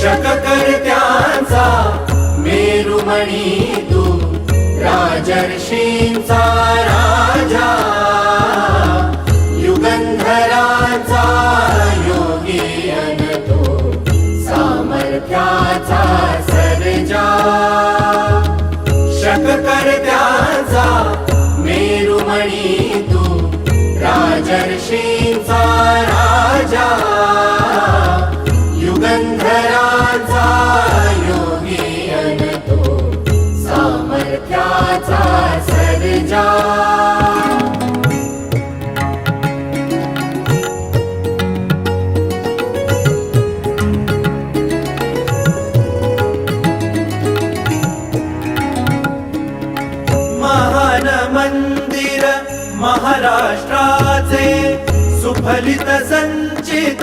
शककर्त्यांचा मेरुमणी तू राजर्षींचा राजा. युगंधराचा योगी अन सामर्थ्याचा सर्जा. शककर्त्याचा मेरुमणी तू राजर्षींचा युगंधराचा योगी अन सामर्थ्याचा सर्जा. महान मंदिर महाराष्ट्राचे सुफलित संचित